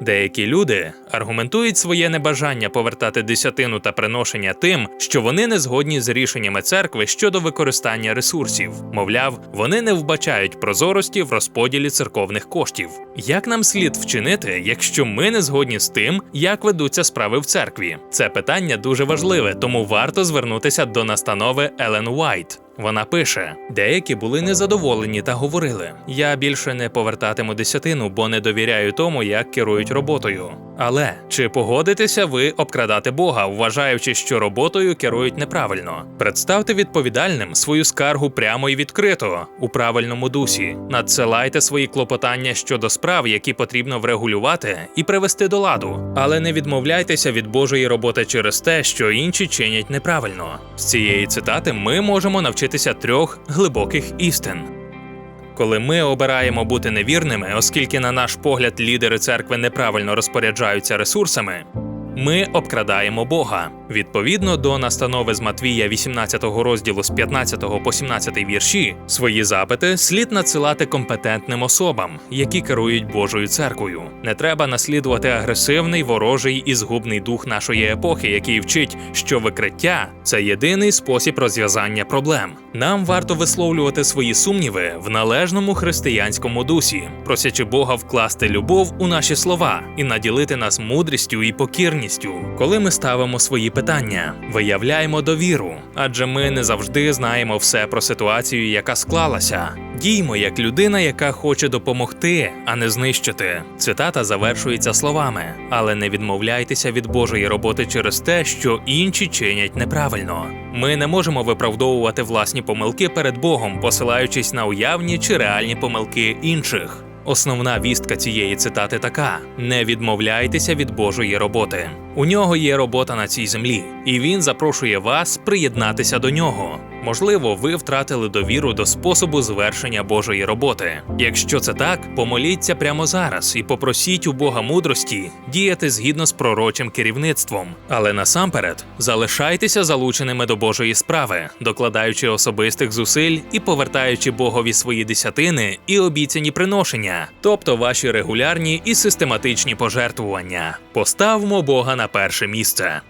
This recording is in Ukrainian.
Деякі люди аргументують своє небажання повертати десятину та приношення тим, що вони не згодні з рішеннями церкви щодо використання ресурсів. Мовляв, вони не вбачають прозорості в розподілі церковних коштів. Як нам слід вчинити, якщо ми не згодні з тим, як ведуться справи в церкві? Це питання дуже важливе, тому варто звернутися до настанови Елен Уайт. Вона пише: деякі були незадоволені та говорили: Я більше не повертатиму десятину, бо не довіряю тому, як керують роботою. Але чи погодитеся ви обкрадати Бога, вважаючи, що роботою керують неправильно? Представте відповідальним свою скаргу прямо і відкрито у правильному дусі. Надсилайте свої клопотання щодо справ, які потрібно врегулювати і привести до ладу. Але не відмовляйтеся від Божої роботи через те, що інші чинять неправильно. З цієї цитати ми можемо навчитися трьох глибоких істин. Коли ми обираємо бути невірними, оскільки, на наш погляд, лідери церкви неправильно розпоряджаються ресурсами, ми обкрадаємо Бога. Відповідно до настанови з Матвія 18 розділу з 15 по 17 вірші, свої запити слід надсилати компетентним особам, які керують Божою церквою. Не треба наслідувати агресивний, ворожий і згубний дух нашої епохи, який вчить, що викриття це єдиний спосіб розв'язання проблем. Нам варто висловлювати свої сумніви в належному християнському дусі, просячи Бога вкласти любов у наші слова і наділити нас мудрістю і покірністю, коли ми ставимо свої питання, виявляємо довіру, адже ми не завжди знаємо все про ситуацію, яка склалася. Діймо як людина, яка хоче допомогти, а не знищити. Цитата завершується словами: але не відмовляйтеся від Божої роботи через те, що інші чинять неправильно. Ми не можемо виправдовувати власні помилки перед Богом, посилаючись на уявні чи реальні помилки інших. Основна вістка цієї цитати така: не відмовляйтеся від Божої роботи. У нього є робота на цій землі, і він запрошує вас приєднатися до нього. Можливо, ви втратили довіру до способу звершення Божої роботи. Якщо це так, помоліться прямо зараз і попросіть у Бога мудрості діяти згідно з пророчим керівництвом. Але насамперед залишайтеся залученими до Божої справи, докладаючи особистих зусиль і повертаючи Богові свої десятини і обіцяні приношення, тобто ваші регулярні і систематичні пожертвування. Поставмо Бога на перше місце.